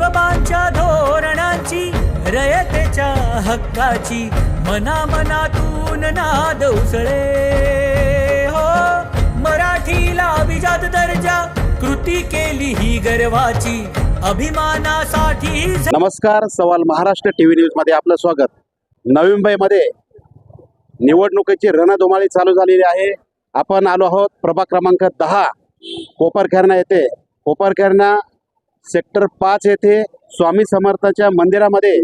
शिवबांच्या धोरणांची रयतेच्या हक्काची मना मनातून नाद उसळे. हो मराठीला अभिजात दर्जा कृती केली ही गर्वाची अभिमानासाठी नमस्कार सवाल महाराष्ट्र टीव्ही न्यूजमध्ये आपलं स्वागत. नवी मुंबईमध्ये निवडणुकीची रणधुमाळी चालू झालेली आहे. आपण आलो आहोत प्रभाग क्रमांक दहा कोपरखेरणा येथे. कोपरखेरणा सेक्टर पाच येथे स्वामी समर्थाच्या मंदिरामध्ये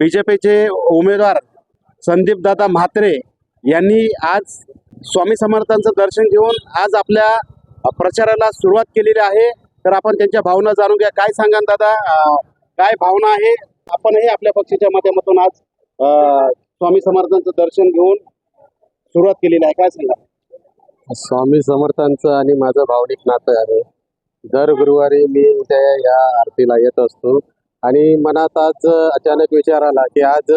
बी जे पीचे उमेदवार संदीपदादा म्हात्रे यांनी आज स्वामी समर्थांचं दर्शन घेऊन आज आपल्या प्रचाराला सुरुवात केलेली आहे. तर आपण त्यांच्या भावना जाणून घ्या. काय सांगा दादा? काय भावना आहे? आपणही आपल्या पक्षाच्या माध्यमातून आज स्वामी समर्थांचं दर्शन घेऊन सुरुवात केलेली आहे. काय सांगा स्वामी समर्थांचं आणि माझं भावनिक नातं आहे. दर गुरुवारी मी त्या या आरतीला येत असतो. आणि मनात आज अचानक विचार आला की आज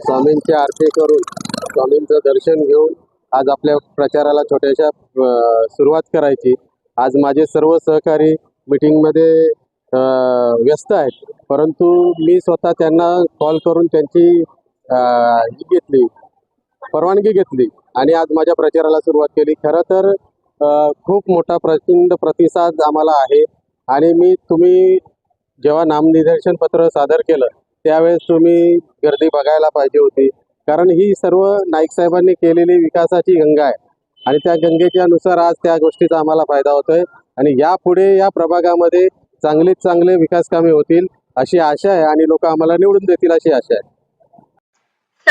स्वामींची आरती करून स्वामींचं दर्शन घेऊन आज आपल्या प्रचाराला छोट्याशा सुरुवात करायची. आज माझे सर्व सहकारी मिटिंगमध्ये व्यस्त आहेत. परंतु मी स्वतः त्यांना कॉल करून त्यांची घेतली परवानगी घेतली. आणि आज माझ्या प्रचाराला सुरुवात केली. खरं तर खूप मोठा प्रचंड प्रतिसाद आम्हाला आहे. आणि मी तुम्ही जेव्हा नामनिदर्शन पत्र सादर केलं त्यावेळेस तुम्ही गर्दी बघायला पाहिजे होती. कारण ही सर्व नाईक साहेबांनी केलेली विकासाची गंगा आहे. आणि त्या गंगेच्या नुसार आज त्या गोष्टीचा आम्हाला फायदा होतोय. आणि यापुढे या प्रभागामध्ये चांगलीच चांगले विकास कामे होतील अशी आशा आहे. आणि लोक आम्हाला निवडून देतील अशी आशा आहे.